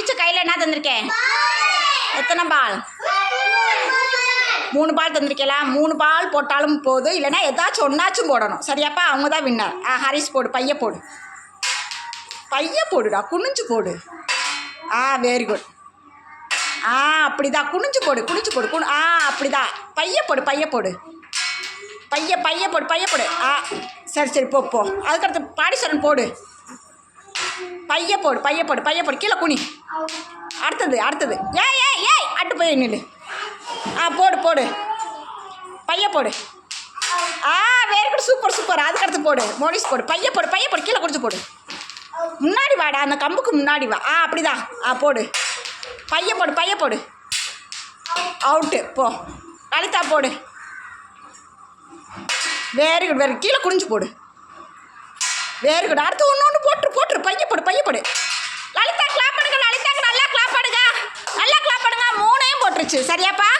லீச்ச கையில் என்ன தந்திருக்கேன்? எத்தனை பால்? மூணு பால் தந்திருக்கேலா. மூணு பால் போட்டாலும் போதும். இல்லைன்னா ஏதாச்சும் ஒன்றாச்சும் போடணும். சரியாப்பா? அவங்க தான் வின்னர் ஆ ஹரிஸ் போடு. பைய போடு. பைய போடுடா. குனிஞ்சு போடு. ஆ வெரி குட் ஆ அப்படிதான். குனிஞ்சு போடு. குனிஞ்சு போடு. குனி ஆ அப்படிதான். பைய போடு. பைய போடு. பைய பைய போடு. பைய போடு. ஆ சரி சரி போ போ. அதுக்கடுத்து பாடிசரன் போடு. பைய போடு பைய போடு பைய போடு. கீழே குனி. அடுத்தது அடுத்தது. ஏ ஏ ஏய் அட்டு போய் நில்லு. ஆ போடு போடு. பைய போடு. ஆ வெரி குட் சூப்பர் சூப்பர் அதுக்கு அடுத்து போடு. மோடிஸ் போடு. பைய போடு பைய போடு. கீழே குடிச்சு போடு. முன்னாடி வாடா அந்த கம்புக்கு முன்னாடி வா. ஆ அப்படிதான் ஆ போடு. பைய போடு பைய போடு. அவுட்டு போ. லலிதா போடு. வெரி குட் வெரி கீழே குனிஞ்சு போடு. வெரி குட் அடுத்து ஒன்று ஒன்று போட்டு போட்டு போடு பைய போடு. லலிதா கிளாப் பண்ணுங்க லலிதாக்கு நல்லா கிளாப் பண்ணுங்க. நல்லா கிளாப் பண்ணுங்க. மூணையும் போட்டுருச்சு. சரியாப்பா?